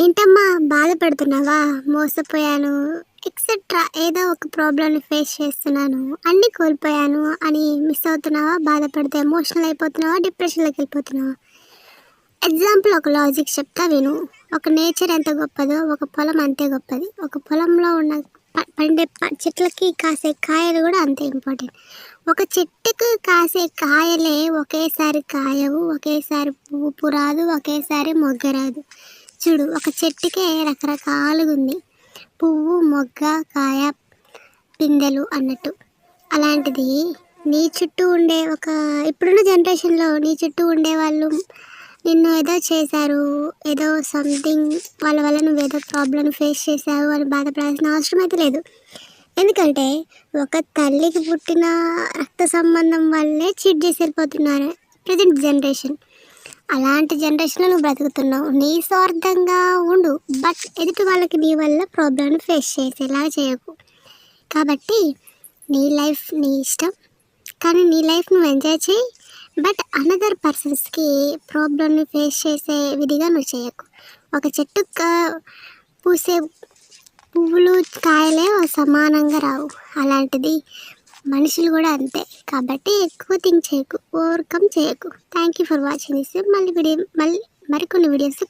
ఏంటమ్మా బాధపడుతున్నావా? మోసపోయాను ఎక్సెట్రా ఏదో ఒక ప్రాబ్లమ్ని ఫేస్ చేస్తున్నాను. అన్నీ కోల్పోయాను అని మిస్ అవుతున్నావా బాధపడితే ఎమోషనల్ అయిపోతున్నావా డిప్రెషన్లోకి వెళ్ళిపోతున్నావా? ఎగ్జాంపుల్ ఒక లాజిక్ చెప్తా విను. ఒక నేచర్ ఎంత గొప్పదో ఒక పొలం అంతే గొప్పది. ఒక పొలంలో ఉన్న ప- పండే ప- చెట్లకి కాసే కాయలు కూడా అంతే ఇంపార్టెంట్ ఒక చెట్టుకు కాసే కాయలే ఒకేసారి కాయవు ఒకేసారి పువ్వు రాదు ఒకేసారి మొగ్గ రాదు చూడు ఒక చెట్టుకే రకరకాలుగా ఉంది పువ్వు మొగ్గ కాయ పిందెలు అన్నట్టు. అలాంటిది నీ చుట్టూ ఉండే ఒక ఇప్పుడున్న జనరేషన్లో నీ చుట్టూ ఉండే వాళ్ళు నిన్ను ఏదో చేశారు ఏదో సంథింగ్ వాళ్ళ వల్ల నువ్వు ఏదో ప్రాబ్లం ఫేస్ చేశావు అని బాధపడాల్సిన అవసరం అయితే లేదు. ఎందుకంటే ఒక తల్లికి పుట్టిన రక్త సంబంధం వల్లే చీట్ చేసి వెళ్ళిపోతున్నారు ప్రజెంట్ జనరేషన్ అలాంటి జనరేషన్లో నువ్వు బ్రతుకుతున్నావు. నీ స్వార్థంగా ఉండు. బట్ ఎదుటి వాళ్ళకి నీ వల్ల ప్రాబ్లమ్ని ఫేస్ చేసేలా చేయకు. కాబట్టి నీ లైఫ్ నీ ఇష్టం. కానీ నీ లైఫ్ నువ్వు ఎంజాయ్ చేయి. బట్ అనదర్ పర్సన్స్కి ప్రాబ్లమ్ని ఫేస్ చేసే విధిగా నువ్వు చేయకు. ఒక చెట్టు పూసే పువ్వులు కాయలే సమానంగా రావు. అలాంటిది మనుషులు కూడా అంతే. కాబట్టి ఎక్కువ థింక్ చేయకు ఓవర్కమ్ చేయకు. Thank you for watching this మళ్ళీ వీడియో మళ్ళీ మరికొన్ని వీడియోస్ కలు